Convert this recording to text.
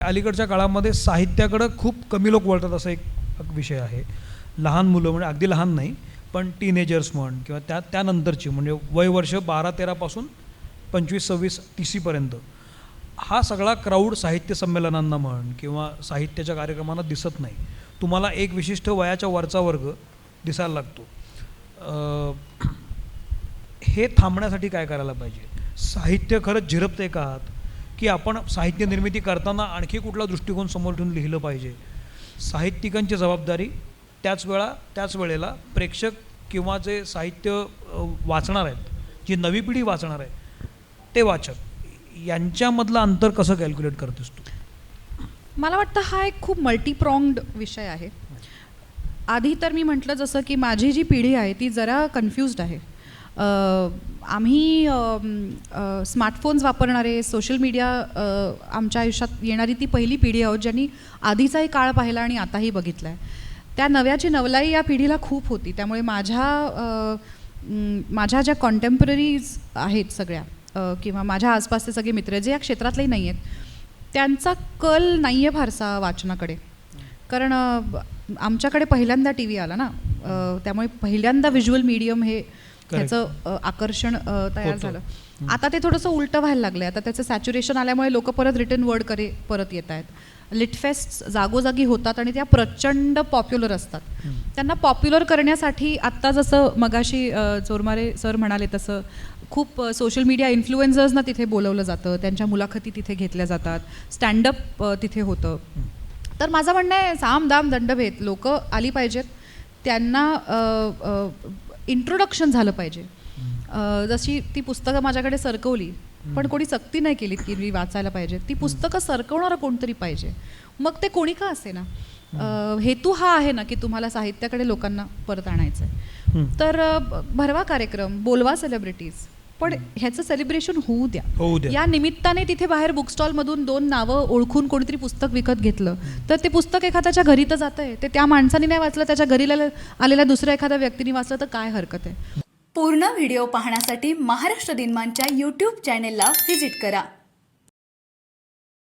अलीकडच्या काळामध्ये साहित्याकडं खूप कमी लोक वळतात असा एक विषय आहे. लहान मुलं म्हणजे अगदी लहान नाही पण टीनेजर्स म्हण किंवा त्या त्यानंतरची म्हणजे वय वर्ष बारा तेरापासून पंचवीस सव्वीस तीसीपर्यंत हा सगळा क्राऊड साहित्य संमेलनांना म्हण किंवा साहित्याच्या कार्यक्रमांना दिसत नाही. तुम्हाला एक विशिष्ट वयाच्या वरचा वर्ग दिसायला लागतो. हे थांबण्यासाठी काय करायला पाहिजे? साहित्य खरंच झिरपते का आहात की आपण साहित्य निर्मिती करताना आणखी कुठला दृष्टिकोन समोर ठेवून लिहिलं पाहिजे? साहित्यिकांची जबाबदारी त्याच वेळा त्याच वेळेला प्रेक्षक किंवा जे साहित्य वाचणार आहेत जी नवी पिढी वाचणार आहे ते वाचक यांच्यामधलं अंतर कसं कॅल्क्युलेट करत असतो मला वाटतं हा एक खूप मल्टीप्रॉंगड विषय आहे. आधी तर मी म्हटलं जसं की माझी जी पिढी आहे ती जरा कन्फ्युज्ड आहे. आम्ही स्मार्टफोन्स वापरणारे सोशल मीडिया आमच्या आयुष्यात येणारी ती पहिली पिढी आहोत ज्यांनी आधीचाही काळ पाहिला आणि आताही बघितला आहे त्या नव्याची नवलाई या पिढीला खूप होती. त्यामुळे माझ्या माझ्या ज्या कॉन्टेम्पररीज आहेत सगळ्या किंवा माझ्या आसपासचे सगळे मित्र जे या क्षेत्रातलेही नाही आहेत त्यांचा कल नाही आहे फारसा वाचनाकडे. कारण आमच्याकडे पहिल्यांदा टी व्ही आला ना. त्यामुळे पहिल्यांदा व्हिज्युअल मीडियम हे त्याचं आकर्षण तयार. झालं. आता ते थोडंसं उलटं व्हायला लागलं आहे आता त्याचं सॅच्युरेशन आल्यामुळे लोक परत रिटर्न वर्ड करे परत येत आहेत. लिटफेस्ट जागोजागी होतात आणि त्या प्रचंड पॉप्युलर असतात. त्यांना पॉप्युलर करण्यासाठी आत्ता जसं मगाशी चोरमारे सर म्हणाले तसं खूप सोशल मीडिया इन्फ्लुएन्झर्सना तिथे बोलवलं जातं. त्यांच्या मुलाखती तिथे घेतल्या जातात. स्टँडअप तिथे होतं. तर माझं म्हणणं आहे साम दाम दंडभेद लोक आली पाहिजेत. त्यांना इंट्रोडक्शन झालं पाहिजे. जशी ती पुस्तकं माझ्याकडे सरकवली पण कोणी सक्ती नाही केली की मी वाचायला पाहिजे. ती पुस्तकं सरकवणारं कोणतरी पाहिजे. मग ते कोणी का असे ना? हेतू हा आहे ना की तुम्हाला साहित्याकडे लोकांना परत आणायचं आहे. तर भरवा कार्यक्रम बोलवा सेलिब्रिटीज पण ह्याचं सेलिब्रेशन होऊ द्या. होऊ द्या. या निमित्ताने तिथे बाहेर बुक स्टॉलमधून दोन नावं ओळखून कोणीतरी पुस्तक विकत घेतलं. तर ते पुस्तक एखाद्याच्या घरी तर जातं आहे ते त्या माणसाने नाही वाचलं त्याच्या घरी आलेल्या- आलेल्या दुसऱ्या एखाद्या व्यक्तीने वाचलं तर काय हरकत आहे? पूर्ण व्हिडिओ पाहण्यासाठी महाराष्ट्र दिनमानच्या यूट्यूब चॅनेलला व्हिजिट करा.